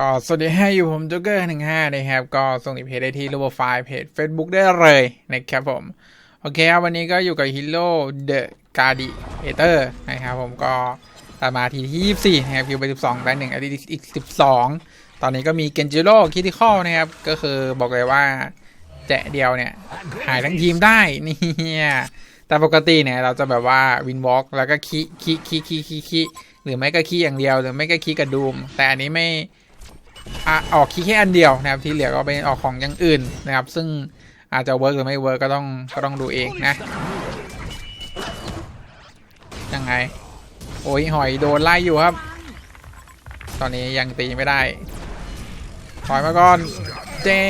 ก็สวัสดีให้อยู่ผมจ็กเกอร์หนึ่งห้านะครับ ก็ส่งในเพจได้ที่รูปไฟล์เพจ Facebook ได้เลยนะครับผม โอเคครับวันนี้ก็อยู่กับฮีโร่เดอะการ์ดิเอเตอร์นะครับผมก็ตามมาทีที่ 24 นะครับคิวไป 12 ได้หนึ่งอาทิตย์อีก 12 ตอนนี้ก็มีเกนจิโร่คิติคอลนะครับ ก็คือบอกเลยว่าแจะเดียวเนี่ย หายทั้งทีมได้เนี่ยแต่ปกติเนี่ยเราจะแบบว่าวินวอล์กแล้วก็คีคีคีคีคีคีหรือไม่ก็คีอย่างเดียวหรือไม่ก็คีกับดูมแต่อันนี้ไม่ อออกคีแค่อันเดียวนะครับที่เหลือก็เป็นออกของอย่างอื่นนะครับ ซึ่งอาจจะเวิร์กหรือไม่เวิร์กก็ต้องก็ต้องดูเองนะยังไง โอ้ยหอยโดนไล่อยู่ครับ ตอนนี้ยังตีไม่ได้ถอยมาก่อนเจ๊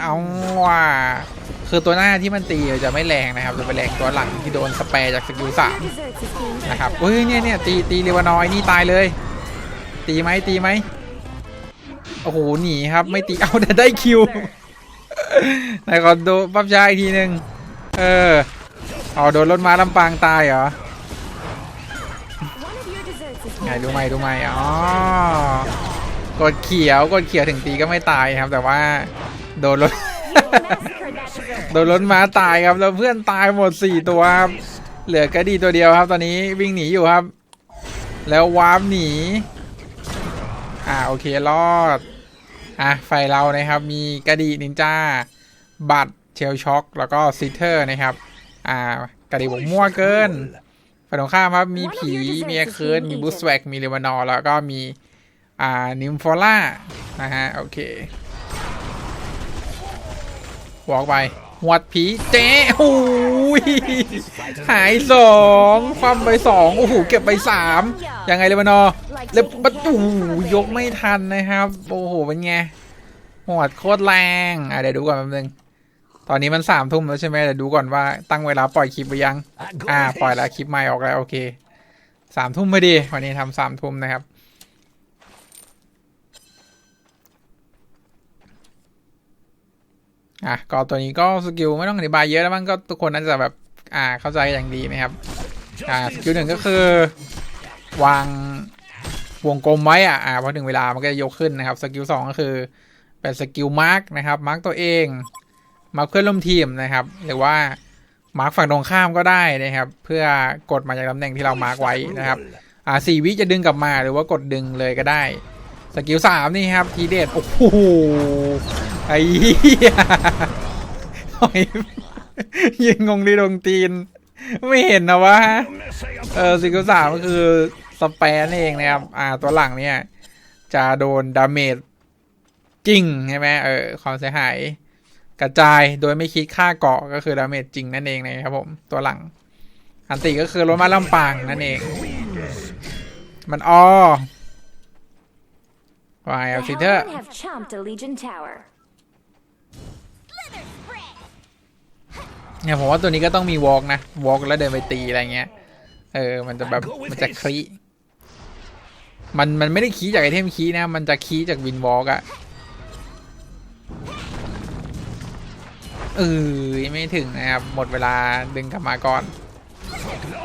เอาว่ะคือตัวหน้าที่มันตีจะไม่แรงนะครับ จะไปแรงตัวหลังที่โดนสเปรจากสกิลสามนะครับเฮ้ยเนี่ยเนี่ยตีตีเรวานอยนี่ตายเลย ตีไหมตีไหม โอ้โหหนีครับ ไม่ตีเอาแต่ได้คิวไหนขอดูปั๊บชาอีกทีหนึ่งเออเอาโดนรถม้าลำปางตายเหรอไงดูไหมดูไหมอ๋อกดเขียวกดเขียวถึงตีก็ไม่ตายครับ แต่ว่า โดนรถโดนรถม้าตายครับแล้วเพื่อนตายหมดสี่ตัวครับเหลือกระดีตัวเดียวครับ ตอนนี้วิ่งหนีอยู่ครับ แล้ววาร์ปหนี อ่าโอเครอด อะไฟเรานะครับมีกระดีนินจาบัตเชลช็อคแล้วก็ซิเทอร์นะครับ อ่ากระดีบอกมั่วเกินฝั่งตรงข้ามครับมีผีมีเคิร์นมีบูสแวกมีเลวานอแล้วก็มีอ่านิมฟอล่านะฮะโอเควอล์กไป หวดผีเจ๊โอ้ยหายสองความไปสองโอ้โหเก็บไปสามยังไงเลวานอแล้วประตูยกไม่ทันนะครับ โอ้โหเป็นไงหวดโคตรแรงอะเดี๋ยวดูก่อนแป๊บนึงตอนนี้มันสามทุ่มแล้วใช่ไหมเดี๋ยวดูก่อนว่าตั้งเวลาปล่อยคลิปไปยัง อ่า ปล่อยแล้วคลิปใหม่ออกแล้วโอเคสามทุ่มพอดีวันนี้ทำสามทุ่มนะครับ อะก็ตัวนี้ก็สกิลไม่ต้องอธิบายเยอะแล้วมั้งก็ทุกคนน่าจะแบบอ่าเข้าใจอย่างดีนะครับอ่าสกิลหนึ่งก็คือ วางวงกลมไว้อะอ่าพอถึงเวลามันก็จะยกขึ้นนะครับสกิลสองก็คือเป็นสกิลมาร์กนะครับมาร์กตัวเองมาร์กเพื่อนร่วมทีมนะครับ หรือว่ามาร์กฝั่งตรงข้ามก็ได้นะครับ เพื่อกดมาจากตำแหน่งที่เรามาร์กไว้นะครับอ่าสี่วิจะดึงกลับมาหรือว่ากดดึงเลยก็ได้สกิลสามนี่ครับทีเด็ดโอ้โห ไอ้เหี้ยหอยยิงงงดีดงตีน ไม่เห็นนะวะเออสกิลสามก็คือสแปนเองนะครับ อ่า ตัวหลังเนี่ย จะโดนดาเมจจริงใช่ไหมเออความเสียหาย กระจายโดยไม่คิดค่าเกาะก็คือดาเมจจริงนั่นเองนะครับผม ตัวหลัง อันติก็คือรถมาลำปางนั่นเอง มันอ้อวายเอาซิเตอร์ เนี่ยผมว่าตัวนี้ก็ต้องมีวอล์กนะวอล์กแล้วเดินไปตีอะไรเงี้ย เออ มันจะแบบมันจะคลีมันมันไม่ได้คีจากไอเทมคีนะ มันจะคีจากวินวอล์กอะเออไม่ถึงนะครับ หมดเวลาดึงกลับมาก่อน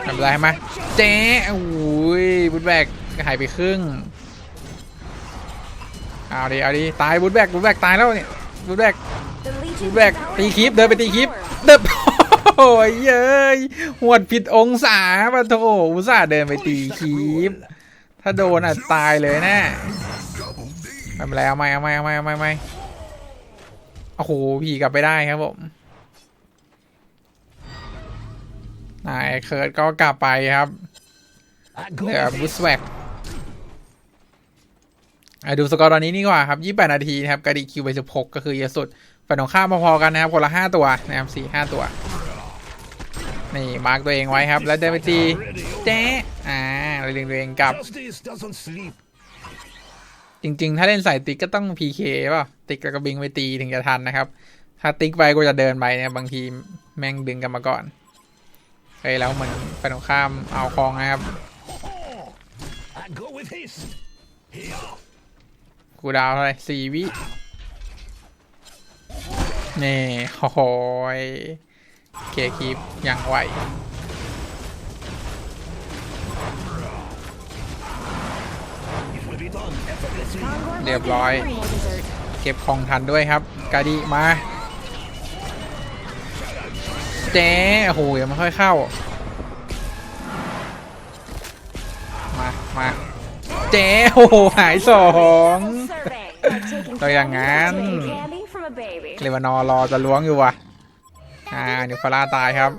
ทำไรมาเจ๊โอ้ยบุดแบกหายไปครึ่ง เอาดิ เอาดิ ตายบุดแบกบุดแบกตายแล้วเนี่ย บุดแบก The Legion แบกตีคลิปเดินไปตีคลิปเดินโอ้ยเย้ยหวดผิดองศาปะโถอุตส่าห์เดินไปตีคลิปถ้าโดนอะตายเลยแน่ไม่เป็นไรเอาไม่เอาไม่เอาไม่เอาไม่เอาไม่โอ้โหผีกลับไปได้ครับผมนายเคิร์ดก็กลับไปครับเหลือบูสแวกอะ ดูสกอร์ตอนนี้นี่กว่าครับ 28 นาทีนะครับกระดิคิวไป 16 ก็คือเยอะสุดฝ่ายตรงข้ามพอๆกันนะครับคนละ 5 ตัวนะครับ4 5 ตัว นี่มาร์กตัวเองไว้ครับ แล้วเดินไปตีเจ๊อ่าเรียงตัวเองกลับ Justice doesn't sleep. จริงๆ ถ้าเล่นใส่ติ๊กก็ต้อง PK ป่ะ ติ๊กแล้วก็บิงไปตีถึงจะทันนะครับ ถ้าติ๊กไปก็จะเดินไปเนี่ยบางทีแม่งดึงกันมาก่อนเฮ้ยแล้วเหมือนฝ่ายตรงข้ามเอาคลองนะครับ กูดาวเท่าไหร่สี่วินี่โอ้โหยเคคีปยังไหวเรียบร้อย เก็บของทันด้วยครับ กาดีมาเจ๊โอ้โหยังไม่ค่อยเข้า มา มา เจ๊โอ้โห หายสอง Survey. Like taking ตัวอย่าง candy- นั้น taking candy from a baby. เลวานอร์รอจะล้วงอยู่ว่ะ อ่านิวฟาร่าตายครับ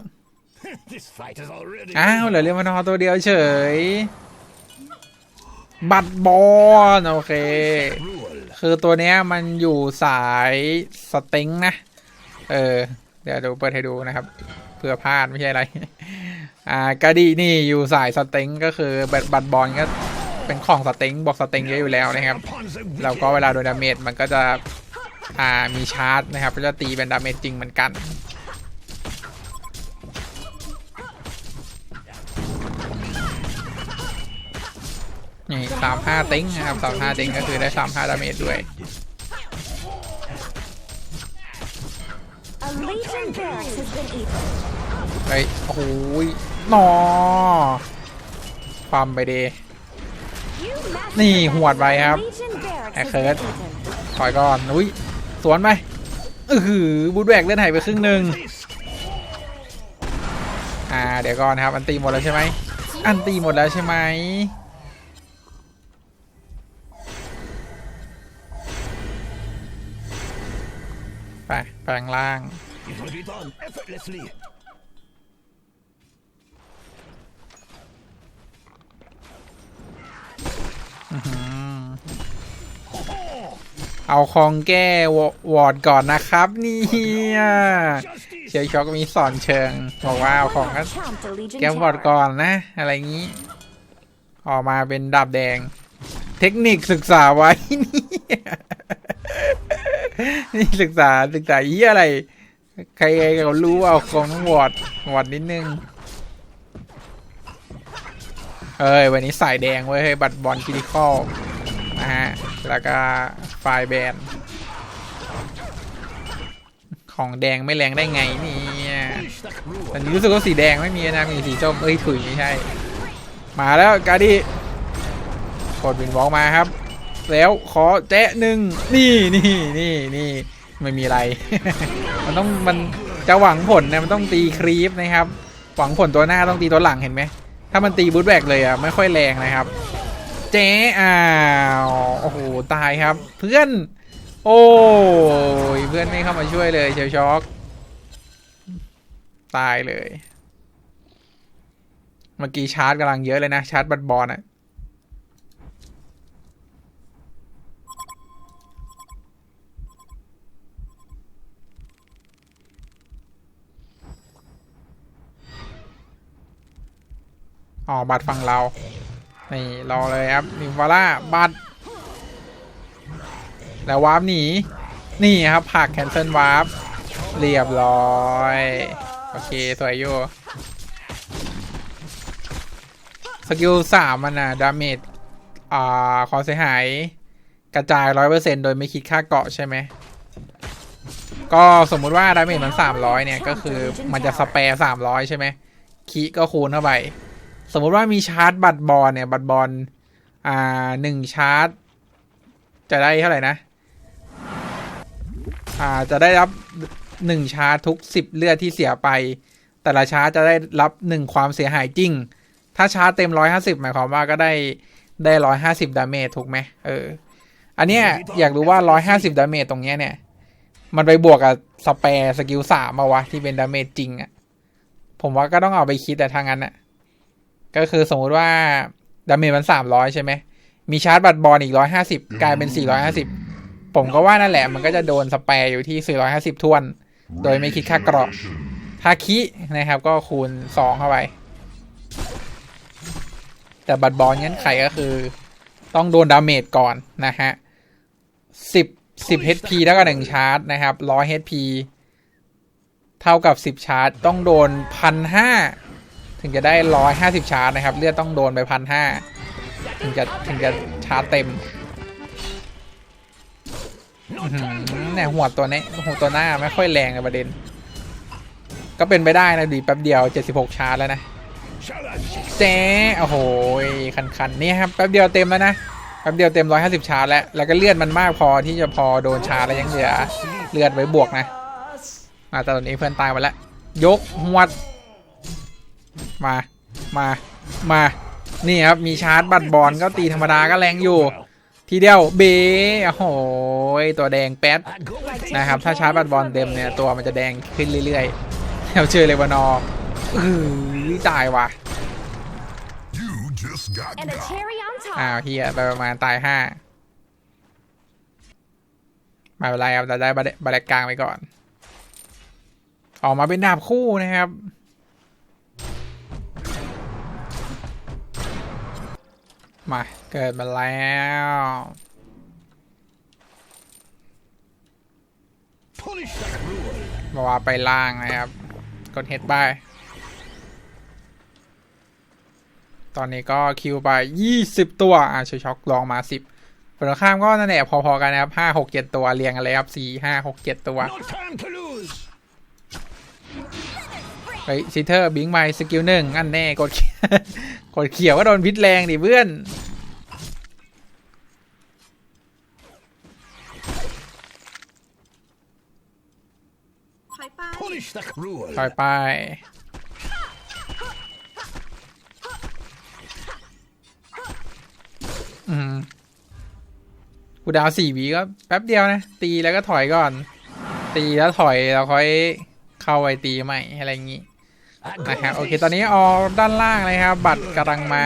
This fight is already อ้าวเหลือเลวานอร์ตัวเดียวเฉย บัตรบอลโอเค cruel. คือตัวเนี้ยมันอยู่สายสเต็งนะ เออ เดี๋ยวดูเปิดให้ดูนะครับ เพื่อพลาดไม่ใช่อะไร อ่ากระดีนี่อยู่สายสเต็งก็คือบัตรบัตรบอลก็ เป็นของสเต็งบอกสเต็งเยอะอยู่แล้วนะครับ Upon the แล้วก็เวลาโดนดาเมจมันก็จะอ่ามีชาร์จนะครับก็จะตีเป็นดาเมจจริงเหมือนกันนี่สามห้าติ้งนะครับสามห้าติ้งก็คือได้สามห้าดาเมจด้วย A legion barracks has been eaten. เฮ้ยโอ้โหยหนอความไปเด You mastered นี่หวดไปครับแอคเคิร์ดถอยก่อนอุ้ยสวนไปอือหือบูทแบกเลือดหายไปครึ่งหนึ่งอ่าเดี๋ยวก่อนครับ อันตีหมดแล้วใช่ไหมอันตีหมดแล้วใช่ไหมไปแปลงล่าง เอาคองแก้วอร์ดก่อนนะครับนี่เชียวช็อกมีสอนเชิงบอกว่าเอาของก็ Chomp the legion แก้วอร์ดก่อนนะ อะไรงี้ ออกมาเป็นดาบแดง เทคนิคศึกษาไว้นี่นี่ศึกษาศึกษายี่อะไร ใครๆเขารู้เอาของต้องวอร์ดวอร์ดนิดนึงเอ้ยวันนี้สายแดงเว้ยบัตรบอลคิริคอล นะฮะ แล้วก็ไฟแบน ของแดงไม่แรงได้ไงเนี่ย Punish the cruel. แต่รู้สึกว่าสีแดงไม่มีนะ มีสีส้ม เอ้ยถุยไม่ใช่ มาแล้วกาดิกดวินวอล์กมาครับ แล้วขอแจ๊ะหนึ่งนี่นี่นี่นี่ไม่มีอะไร มันต้องมันจะหวังผลเนี่ยมันต้องตีครีปนะครับ หวังผลตัวหน้าต้องตีตัวหลังเห็นไหม ถ้ามันตีบูทแบกเลยอะไม่ค่อยแรงนะครับ จ๊อ้าวโอ้โหตายครับ เพื่อน โอ้ยเพื่อนไม่เข้ามาช่วยเลยเชลช็อกตายเลย เมื่อกี้ชาร์จกำลังเยอะเลยนะ ชาร์จบัตรบอลอะอ๋อบัตรฝั่งเรา นี่รอเลยครับนิวฟาร่าบัตแล้ววาร์ปหนีนี่ครับผักแคนเซิลวาร์ปเรียบร้อย โอเค สวยอยู่สกิลสามมันอะดาเมจอ่าความเสียหายกระจายร้อยเปอร์เซ็นโดยไม่คิดค่าเกาะใช่ไหม ก็สมมุติว่าดาเมจมันสามร้อยเนี่ย ก็คือมันจะสเปร์สามร้อยใช่ไหมคีก็คูณเข้าไป สมมติว่ามีชาร์จบัตรบอลเนี่ย บัตรบอลอ่าหนึ่งชาร์จ จะได้เท่าไหร่นะ อ่าจะได้รับหนึ่งชาร์จทุกสิบเลือดที่เสียไป แต่ละชาร์จจะได้รับหนึ่งความเสียหายจริง ถ้าชาร์จเต็มร้อยห้าสิบหมายความว่าก็ได้ได้ร้อยห้าสิบดาเมจถูกไหมเออ อันเนี้ยอยากรู้ว่าร้อยห้าสิบดาเมจตรงเนี้ยเนี่ย มันไปบวกกับสเปร์สกิลสามมาวะที่เป็นดาเมจจริงอะ่ะผมว่าก็ต้องเอาไปคิดแต่ทางนั้นอะ ก็คือสมมติว่าดาเมจมันสามร้อยใช่ไหม มีชาร์จบัตรบอลอีกร้อยห้าสิบกลายเป็นสี่ร้อยห้าสิบผมก็ว่านั่นแหละมันก็จะโดนสเปร์อยู่ที่สี่ร้อยห้าสิบทวน โดยไม่คิดค่าเกราะถ้าคินะครับ ก็คูณสองเข้าไป แต่บัตรบอลเงื่อนไขก็คือ ต้องโดนดาเมจก่อนนะฮะสิบสิบ HP เท่ากับหนึ่งชาร์จนะครับร้อย HP เท่ากับสิบชาร์จต้องโดนพันห้า ถึงจะได้ร้อยห้าสิบชาร์จนะครับ เลือดต้องโดนไปพันห้าถึงจะถึงจะชาร์จเต็มเนี่ยหัวตัวนี้หัวตัวหน้าไม่ค่อยแรงในประเด็น ก็เป็นไปได้นะดีแป๊บเดียว 76 ชาร์จแล้วนะเจ๊โอ้โหคันคันนี่ครับแป๊บเดียวเต็มแล้วนะแป๊บเดียวเต็ม 150 ชาร์จแล้ว แล้วก็เลือดมันมากพอที่จะพอโดนชาร์จแล้วยังเหลือเลือดไว้บวกนะมาแต่ตอนนี้เพื่อนตายไปแล้วยกหัว มา มา มา นี่ครับ มีชาร์จบัตรบอลก็ตีธรรมดาก็แรงอยู่ ทีเดียวเบโอ้โหตัวแดงแป๊ด I'd go with this. นะครับ ถ้าชาร์จบัตรบอลเต็มเนี่ยตัวมันจะแดงขึ้นเรื่อยๆเราเชื่อเลยว่านอร์อือตายว่ะ You just got And a got. cherry on อ้าว top. เฮียไปประมาณตายห้าไม่เป็นไรครับเราได้บัตรบัตรกลางไปก่อน ออกมาเป็นดาบคู่นะครับ มา เกิดมาแล้ว Punish that rule. มาว่าไปล่างนะครับ กดเฮดบายตอนนี้ก็คิวไป 20 ตัว อะชช็อกลองมา 10ฝั่งตรงข้ามก็นั่นแหละพอๆกันนะครับ 5 6 7 ตัวเรียงกันเลยครับ 4 5 6 7 ตัว No time to lose. เฮ้ยซิเทอร์บิงไมสกิลหนึ่งอันแน่กดเขียวกดเขียวก็โดนพิษแรงดิเพื่อน Punish that rule. ถอยไป อืม กูดาวสี่วีก็แป๊บเดียวนะ ตีแล้วก็ถอยก่อน ตีแล้วถอย แล้วค่อยเข้าไปตีใหม่ อะไรอย่างงี้ I'd go นะครับโอเคตอนนี้ออกด้านล่างเลยครับ บัตรกำลังมา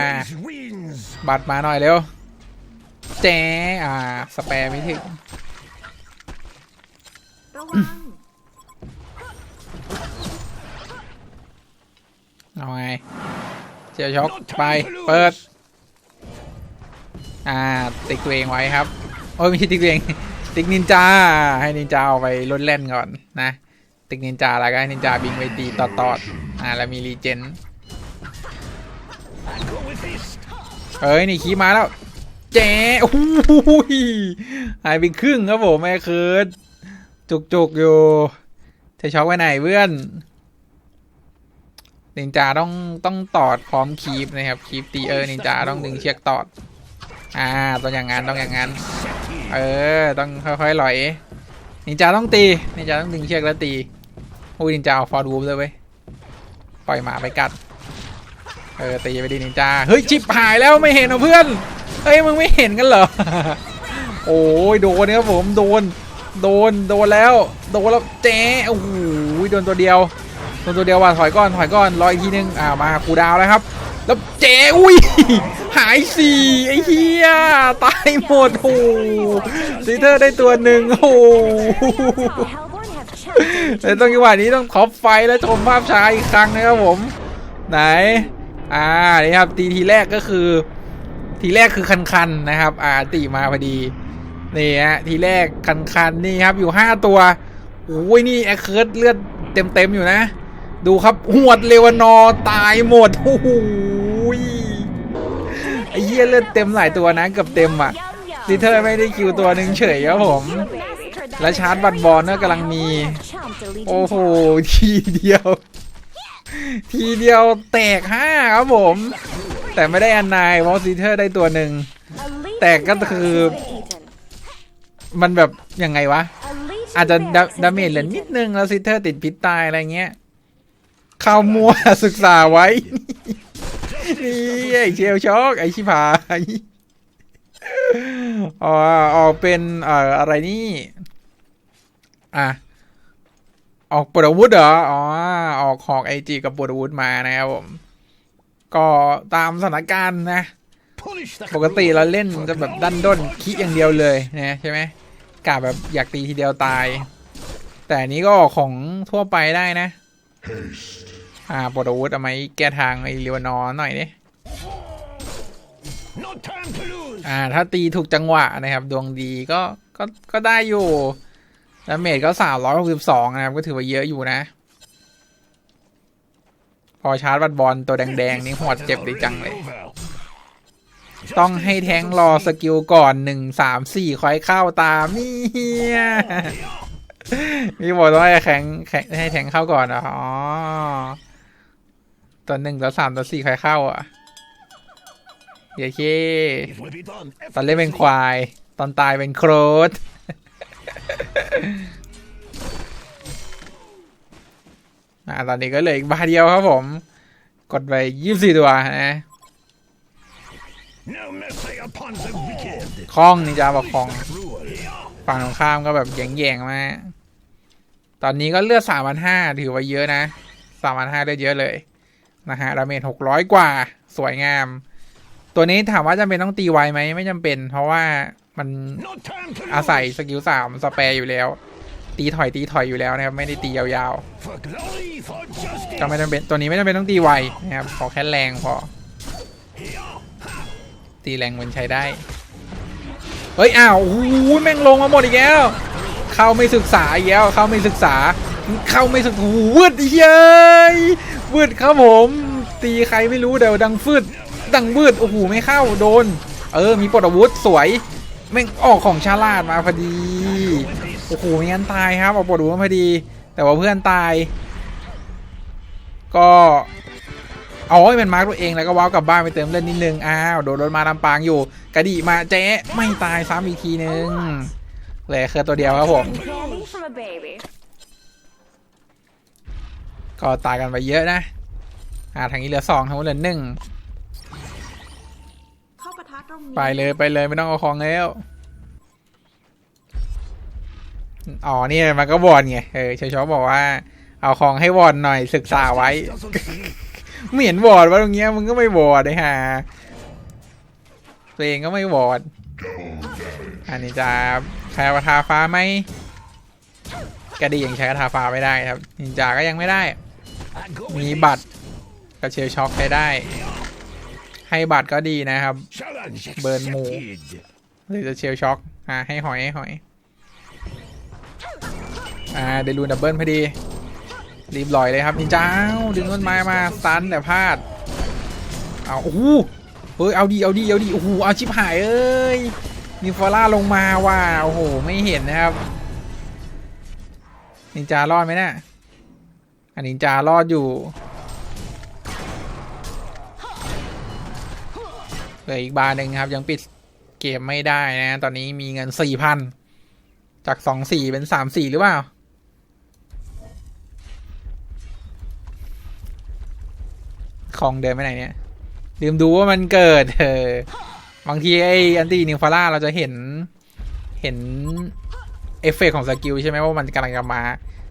บัตรมาหน่อยเร็วแจ๊อ่าสแปรไม่ถึงระวังเอาไงเจียวช็อกไปเปิด อ่าติ๊กตัวเองไว้ครับ โอ้ยไม่ใช่ติ๊กตัวเอง ติ๊กนินจา ให้นินจาเอาไปลดเล่นก่อนนะ ติ๊กนินจาแล้วก็ให้นินจาบิงไปตีตอดตอดๆ อ่าแล้วมีรีเจนเอ้ยนี่ขี้มาแล้วแจ๊โอ้โหยหายไปครึ่งครับผมแม่คิร์ดจุกจุกอยู่เธอช็อกไว้ไหนเพื่อนนินจาต้องต้องตอดพร้อมคีปนะครับคีปตีเออนินจาต้องดึงเชือกตอด อ่าต้องอย่างนั้นต้องอย่างนั้น เออต้องค่อยๆลอยนินจาต้องตีนินจาต้องดึงเชือกแล้วตีอุ้ยนินจาเอาฟอร์ดวูฟเลยเว้ย ปล่อยหมาไปกัด เออตีไปดีนินจา เฮ้ยชิบหายแล้วไม่เห็นเหรอเพื่อน เฮ้ยมึงไม่เห็นกันเหรอ โอ้ยโดนครับผมโดน โดนโดนแล้ว โดนแล้วเจ๊โอ้โหโดนตัวเดียวโดนตัวเดียวว่ะถอยก่อนถอยก่อนรออีกทีนึงอ่ามากูดาวแล้วครับแล้วเจ๊อุ้ยหายสี่ไอ้เหี้ยตายหมดโอ้โหซีเตอร์ได้ตัวหนึ่งโอ้ แต่ต้องจังหวะนี้ต้องขอไฟแล้วชมภาพช้าอีกครั้งนะครับผม ไหน อ่า นี่ครับ ตีทีแรกก็คือ ทีแรกคือคันๆนะครับ อ่า ตีมาพอดี นี่ฮะ ทีแรกคันๆนี่ครับ อยู่ห้าตัว โอ้ย นี่แอคเคิร์ดเลือดเต็มๆอยู่นะ ดูครับ หวดเลวานอตายหมด โอ้โหยไอ้เหี้ยเลือดเต็มหลายตัวนะเกือบเต็มอะ Yum yum. ซิเทอร์ไม่ได้คิวตัวหนึ่งเฉยครับผม และชาร์จบัตรบอลเนี่ยกำลังมี โอ้โห ทีเดียว ทีเดียวแตกห้าครับผม แต่ไม่ได้อันนายวอลซีเทอร์ได้ตัวหนึ่ง แต่ก็คือ มันแบบ ยังไงวะ อาจจะดาเมจเหลือนิดนึงแล้วซีเทอร์ติดพิษตายอะไรเงี้ยเข้ามัวศึกษาไว้ นี่ไอเชลช็อกไอชิพายอ๋อออกเป็นอะไรนี่ อะออกปวดอาวุธเหรอ อ๋อ ออกหอกไอจีกับปวดอาวุธมานะครับผม ก็ตามสถานการณ์นะ Punish that ปกติเรา rule. เล่นจะแบบดันด้นคิอย่างเดียวเลยนะใช่ไหมกะแบบอยากตีทีเดียวตาย แต่อันนี้ก็ออกของทั่วไปได้นะ อ่าปวดอาวุธเอาไหมแก้ทางไอเรียวนอร์หน่อยดิ No time to lose. อ่า ถ้าตีถูกจังหวะนะครับ ดวงดีก็ก็ก็ได้อยู่ แล้วเมจก็สามร้อยหกสิบสองนะครับ ก็ถือว่าเยอะอยู่นะ พอชาร์จบัตบอลตัวแดง ๆ นี่หัวดเจ็บดีจังเลย ต้องให้แทงรอสกิลก่อนหนึ่งสามสี่คอยเข้าตามนี่พี่บอกว่าให้แข็งแข็งให้แทงเข้าก่อนอ๋อตัวหนึ่งตัวสามตัวสี่คอยเข้าอะเยเคตอนเล่นเป็นควาย ตอนตายเป็นโครด อ่าตอนนี้ก็เหลืออีกบาทเดียวครับผม กดไปยี่สี่ตัวนะ No mercy upon the wicked. คล้องนินจาบอกคล้อง Rule. ฝั่งตรงข้ามก็แบบแย่งๆมากตอนนี้ก็เลือดสามพันห้าถือว่าเยอะนะสามพันห้าได้เยอะเลยนะฮะดาเมจหกร้อยกว่า สวยงาม ตัวนี้ถามว่าจำเป็นต้องตีไวไหมไม่จำเป็น เพราะว่า มัน No time to อาศัย lose. สกิลสามสเปรย์อยู่แล้ว ตีถอยตีถอยอยู่แล้วนะครับ ไม่ได้ตียาว For glory, for ๆ justice. ก็ไม่จำเป็นตัวนี้ไม่จำเป็นต้องตีไวนะครับขอแค่แรงพอ ตีแรงมันใช้ได้ เฮ้ยอ้าวโอ้โหแม่งลงมาหมดอีกแล้ว เข้าไม่ศึกษาอีกแล้วเข้าไม่ศึกษา เข้าไม่ศึกโอ้โหวืดเย้ยวืดครับผมตีใครไม่รู้เดี๋ยวดังฟืดดังวืดโอ้โหไม่เข้าโดน เออมีปลดอาวุธสวย แม่งออกของชาลาดมาพอดี โอ้โหไม่งั้นตายครับเอาปลดอาวุธมาพอดี แต่ว่าเพื่อนตาย ก็เอาให้มันมาร์กตัวเองแล้วก็ว้าวกลับบ้านไปเติมเลือดนิดนึง อ้าว โดนรถมาลำปางอยู่ กระดีมาเจ๊ไม่ตายซ้ำอีกทีนึงเหลยคือตัวเดียวครับผม ก็ตายกันไปเยอะนะ อ่าทางนี้เหลือสองทางนู้นเหลือหนึ่ง มีไปเลยไปเลยไม่ต้องเอาของแล้ว อ๋อเนี่ยมันก็วอนไง เออชยชอบบอกว่า เอาของให้วอนหน่อยศึกษาไว้ ไม่เห็นวอดว่าตรงเนี้ยมึงก็ไม่วอดเลยฮะตัวเองก็ไม่วอด อันนี้จะใช้กระทาฟ้าไหมกระดียังใช้กระทาฟ้าไม่ได้ครับนินจาก็ยังไม่ได้ มีบัตรกระเชลช็อคใช้ได้ ให้บัตรก็ดีนะครับ this. Challenge Burn more. accepted. หรือจะเชลช็อคอ่าให้หอยให้หอยอ่าเดลูนดับเบิลพอดี รีบลอยเลยครับนินจาอ้าวดึงต้นไม้มาซันแต่พลาดเอาโอ้โหเฮ้ยเอาดีเอาดีเอาดีโอ้โหเอาชิบหายเอ้ยนิฟอร่าลงมาว่ะโอ้โหไม่เห็นนะครับนินจารอดไหมเนะี่ยอันนินจารอดอยู่ เหลืออีกบาร์หนึ่งครับ ยังปิดเกมไม่ได้นะ ตอนนี้มีเงินสี่พันจากสองสี่เป็นสามสี่หรือเปล่าของเดินไปไหนเนี่ยลืมดูว่ามันเกิดเออบางทีไออันตี้นิวฟาร่าเราจะเห็นเห็นเอฟเฟกต์ของสกิลใช่ไหมว่ามันกำลังจะมา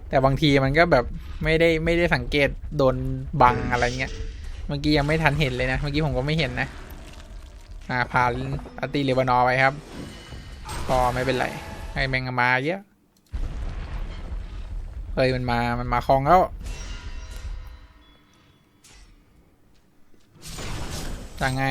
แต่บางทีมันก็แบบไม่ได้ไม่ได้สังเกตโดนบังอะไรเงี้ย เมื่อกี้ยังไม่ทันเห็นเลยนะ เมื่อกี้ผมก็ไม่เห็นนะ ผ่านอตีเลบานอไปครับ ก็ไม่เป็นไร ให้แมงมาเยอะเฮ้ยมันมา มันมาคลองแล้วยังไง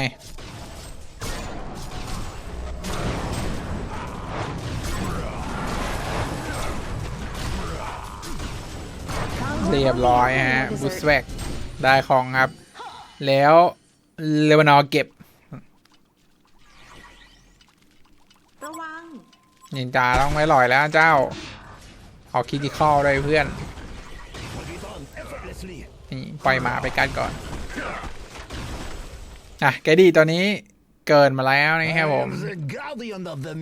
เรียบร้อยฮะบูสแวกได้ของครับ แล้วเลบานอเก็บ ระวัง นินจาต้องไม่ลอยแล้วเจ้า เอาคิดิคอลด้วยเพื่อน นี่ปล่อยหมาไปกันก่อน อะแกดีตัวนี้เกินมาแล้วนะครับผม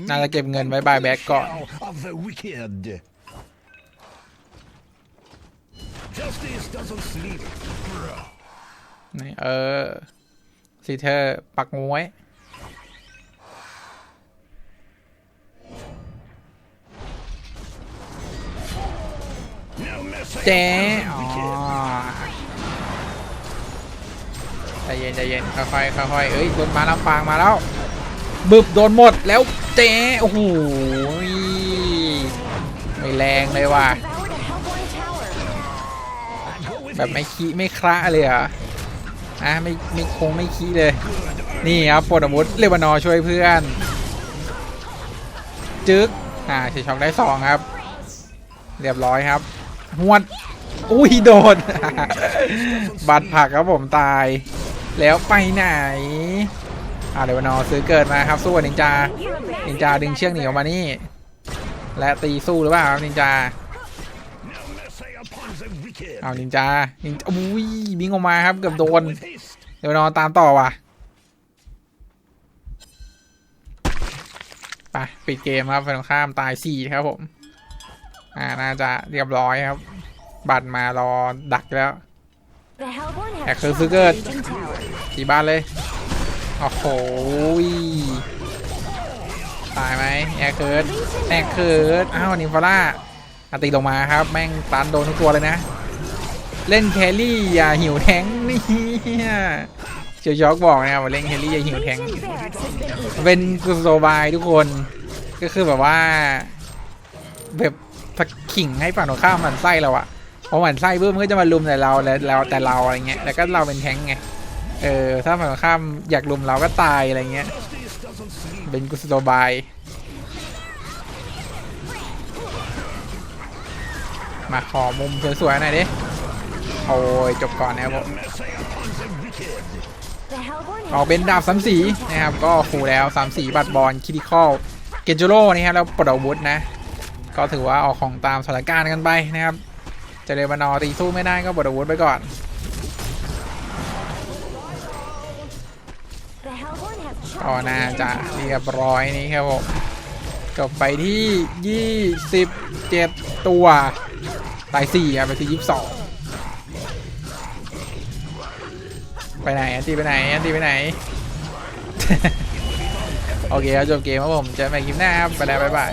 น่าจะเก็บเงินไว้ buy back ก่อน นี่เออซีเธอปักมวย เจ๊ upon อ๋อ the wicked. ใจเย็นใจเย็นค่อยๆค่อยๆเอ้ยโดนมาลำปางมาแล้วบึบโดนหมดแล้วเจ๊โอ้โหไม่แรงเลยว่ะ Devoured a Hellborn tower. I go with แบบไม่ this. ขี้ไม่คระเลยเหรอะอะไม่ไม่คงไม่ขี้เลย นี่ครับปลดอาวุธเลบานอร์ช่วยเพื่อน จึ๊กอ่าเชช็อกได้สองครับ เรียบร้อยครับ หวด อุ้ยโดน บัตรผักครับผมตาย แล้วไปไหนอ่าเลบานอซื้อเกิดมาครับสู้กับนินจา นินจาดึงเชือกหนีออกมานี่ และตีสู้หรือเปล่าครับนินจา เอานินจา นินอุ้ยบิงออกมาครับเกือบโดน เดี๋ยวนอนตามต่อว่ะไปปิดเกมครับฝ่ายตรงข้ามตายสี่ครับผม อ่าน่าจะเรียบร้อยครับ บัตรมารอดักแล้ว The Hellborn have Echo shot Sugar. the Legion Tower. ตีบ้านเลย โอ้โหตายไหมแอร์เคิร์ดแอร์เคิร์ดอ้าวนิมฟาร่าอาตีลงมาครับ แม่งตันโดนทุกตัวเลยนะ เล่นแครี่อย่าหิวแทงนี่เชียวช็อกบอกนะครับว่าเล่นแครี่อย่าหิวแทงเป็นกุศโลบายทุกคน ก็คือแบบว่าแบบ ทักขิงให้ฝั่งตรงข้ามหมันไส้เราอะพอหมันไส้ปุ๊บมันก็จะมาลุมแต่เราแล้วเราแต่เราอะไรเงี้ยแล้วก็เราเป็นแท้งไงเออถ้าฝั่งตรงข้ามอยากลุมเราก็ตายอะไรเงี้ยเป็นกุศโลบายมาขอมุมสวยๆหน่อยดิโอ้ยจบก่อนนะครับผมออกเป็นดาบสามสีนะครับ ก็ฟูลแล้วสามสีบัตรบอลคิดิคอลเกนจูโร่นี่ครับแล้วปลดอาวุธนะ ก็ถือว่าออกของตามสถานการณ์กันไปนะครับจะเรบานอตีสู้ไม่ได้ก็ปลดอาวุธไปก่อนก็น่าจะเรียบร้อยนี้ครับผมจบไปที่ 27 ตัวตาย4ครับไปที่22 ไปไหนอันตีไปไหนอันตีไปไหน โอเคครับจบเกมครับผมเจอกันใหม่คลิปหน้าครับไปแล้วบ๊ายบาย